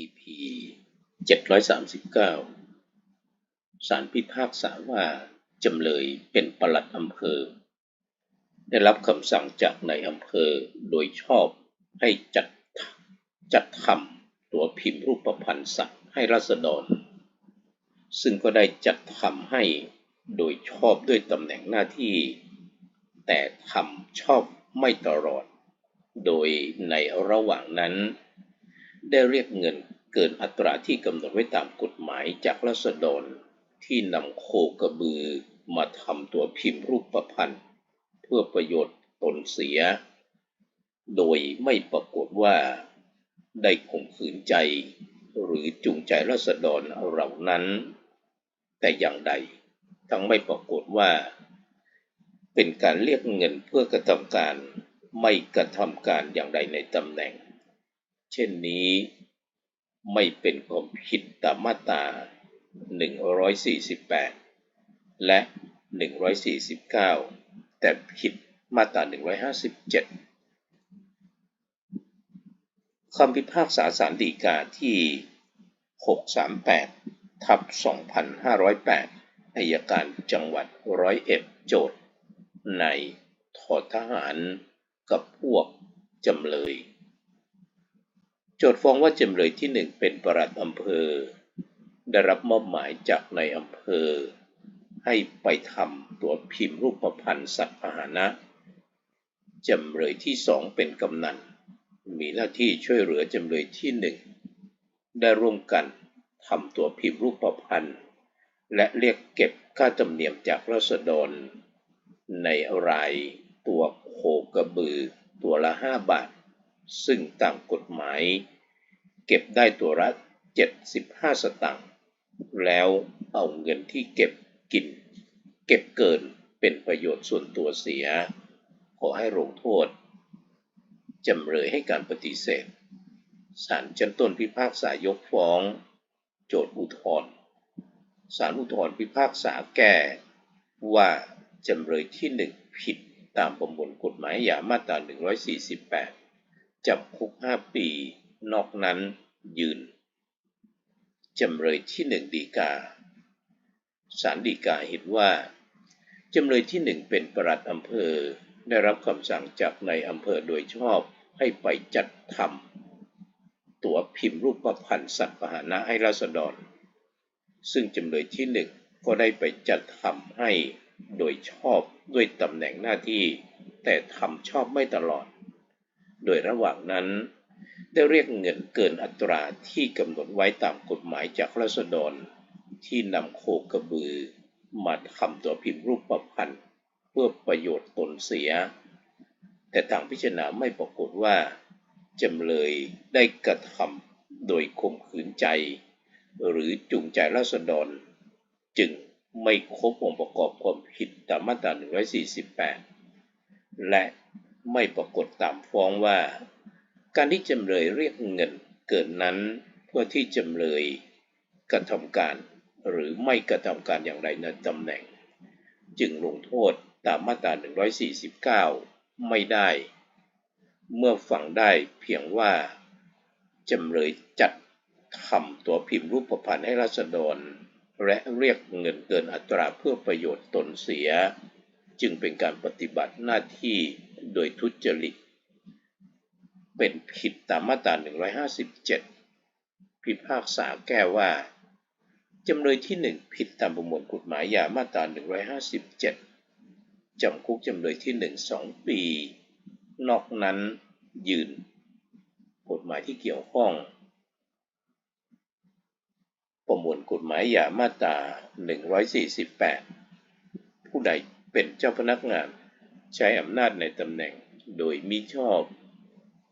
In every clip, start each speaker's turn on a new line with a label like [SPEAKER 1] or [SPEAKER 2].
[SPEAKER 1] EP 739สารพิพากษาว่าจำเลยเป็นปลัดอำเภอ ได้รับคำสั่งจากในอำเภอโดยชอบให้จัดจัดทำตัวพิมพ์รูปพันธ์สัตว์ให้รัษฎร ซึ่งก็ได้จัดทำให้โดยชอบด้วยตำแหน่งหน้าที่ แต่ทำชอบไม่ตลอด โดยในระหว่างนั้น ได้เรียกเงินเกินอัตราที่กำหนดไว้ตามกฎหมายจากรัษฎรที่นำโคกระบือมาทำตัวพิมพ์รูปประพันธ์เพื่อประโยชน์ตนเสีย โดยไม่ปรากฏว่าได้ข่มขืนใจ หรือจูงใจรัษฎรเหล่านั้น แต่อย่างใดทั้งไม่ปรากฏว่า เป็นการเรียกเงินเพื่อกระทำการไม่กระทำการอย่างใดในตำแหน่ง เช่นนี้ไม่เป็นความผิดตามมาตรา 148 และ 149 แต่ผิดมาตรา 157 คำพิพากษาศาลฎีกาที่ 638 ทับ 2508 อายการจังหวัดร้อยเอ็ดโจทย์ในทอทหารกับพวกจำเลย โจทย์ฟ้องว่าจำเลยที่หนึ่งเป็นประหลัดอำเภอ ได้รับมอบหมายจากในอำเภอ ให้ไปทำตัวพิมพ์รูปพันธ์สัตว์พาหนะจำเลยที่สองเป็นกำนัน มีหน้าที่ช่วยเหลือจำเลยที่หนึ่งได้ร่วมกันทำตัวพิมพ์รูปพันธ์และเรียกเก็บค่าธรรมเนียมจากรัษฎร ในรายตัวโคกระบือ ตัวละ5บาท ซึ่งตามกฎหมาย เก็บได้ตัวละ 75 สตางค์แล้วเอาเงินที่เก็บกิน เก็บเกินเป็นประโยชน์ส่วนตัวเสีย ขอให้ลงโทษ จำเลยให้การปฏิเสธศาลชั้นต้นพิพากษายกฟ้อง โจทย์อุทธรศาลอุทธรณ์พิพากษาแก้ว่าจำเลยที่หนึ่งผิดตามประมวลกฎหมายยามาตรา148 จำคุก5ปี นอกนั้นยืน จำเลยที่หนึ่งดีกาศาลฎีกาเห็นว่า จำเลยที่หนึ่งเป็นประหลัดอำเภอได้รับคำสั่งจากในอำเภอโดยชอบให้ไปจัดทำตั๋วพิมพ์รูปพันธ์สัตว์พาหนะให้ราษฎร ซึ่งจำเลยที่หนึ่งก็ได้ไปจัดทำให้โดยชอบด้วยตำแหน่งหน้าที่ แต่ทำชอบไม่ตลอด โดยระหว่างนั้น ได้เรียกเงินเกินอัตราที่กำหนดไว้ตามกฎหมายจากรัษฎร ที่นำโคกระบือ มาทำตัวพิมพ์รูปประพันธ์เพื่อประโยชน์ตนเสีย แต่ทางพิจารณาไม่ปรากฏว่าจำเลยได้กระทำโดยข่มขืนใจ หรือจูงใจรัษฎร จึงไม่ครบองค์ประกอบความผิดตามมาตรา 148 และ ไม่ปรากฏตามฟ้องว่า การที่จำเลยเรียกเงินเกินนั้นเพื่อที่จำเลยกระทำการหรือไม่กระทำการอย่างไรในตำแหน่ง จึงลงโทษตามมาตรา 149 ไม่ได้ เมื่อฟังได้เพียงว่าจำเลยจัดทำตัวพิมพ์รูปพันธ์ให้ราษฎร และเรียกเงินเกินอัตราเพื่อประโยชน์ตนเสีย จึงเป็นการปฏิบัติหน้าที่ โดยทุจริต เป็นผิดตามมาตรา 157 พิพากษาแก้ว่า จำเลยที่ 1 ผิดตามประมวลกฎหมายยามาตรา 157 จำคุกจำเลยที่ 1 2 ปี นอกนั้นยืน กฎหมายที่เกี่ยวข้อง ประมวลกฎหมายยามาตรา 148 ผู้ใดเป็นเจ้าพนักงาน ใช้อำนาจในตำแหน่งโดยมิชอบ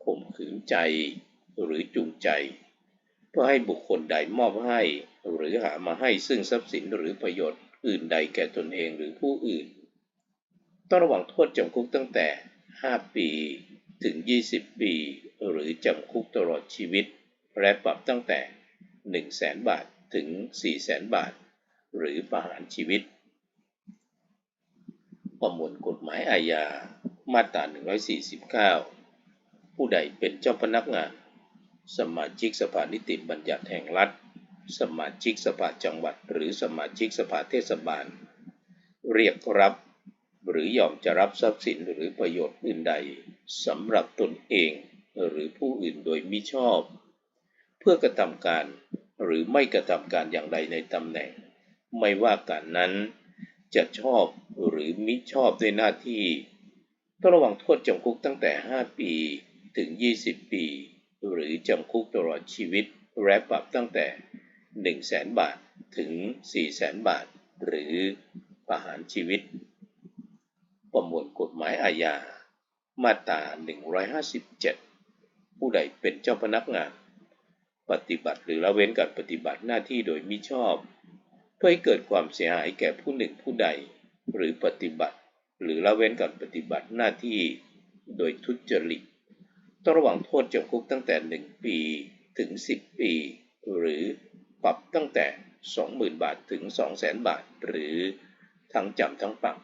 [SPEAKER 1] ข่มขืนใจ หรือจูงใจ เพื่อให้บุคคลใดมอบให้หรือหามาให้ซึ่งทรัพย์สินหรือประโยชน์อื่นใดแก่ตนเองหรือผู้อื่น ต้องระวังโทษจำคุกตั้งแต่ 5 ปีถึง 20 ปี หรือจำคุกตลอดชีวิต และปรับตั้งแต่ 100,000บาทถึง 400,000 บาท หรือประหารชีวิต ประมวลกฎหมายอาญา มาตรา 149 ผู้ใดเป็นเจ้าพนักงาน สมาชิกสภานิติบัญญัติแห่งรัฐ สมาชิกสภาจังหวัด หรือสมาชิกสภาเทศบาล เรียกรับ หรือยอมจะรับทรัพย์สินหรือประโยชน์อื่นใดสำหรับตนเองหรือผู้อื่นโดยมิชอบ เพื่อกระทำการหรือไม่กระทำการอย่างใดในตำแหน่ง ไม่ว่าการนั้น จะชอบหรือมิชอบด้วยหน้าที่ต้องระวังโทษจำคุกตั้งแต่ 5 ปีถึง 20 ปี หรือจำคุกตลอดชีวิตและปรับตั้งแต่ 1 0 0 0 0แสนบาทถึง 4 0 0แสนบาท หรือประหารชีวิต ประมวลกฎหมายอาญา มาตรา 157 ผู้ใดเป็นเจ้าพนักงาน ปฏิบัติหรือละเว้นการปฏิบัติหน้าที่โดยมิชอบ เพื่อให้เกิดความเสียหายแก่ผู้หนึ่งผู้ใด หรือปฏิบัติ หรือละเว้นการปฏิบัติหน้าที่โดยทุจริตต้องระวังโทษจำคุกตั้งแต่ 1 ปีถึง 10 ปี หรือปรับตั้งแต่ 20,000 บาทถึง 200,000 บาท หรือทั้งจำทั้งปรับ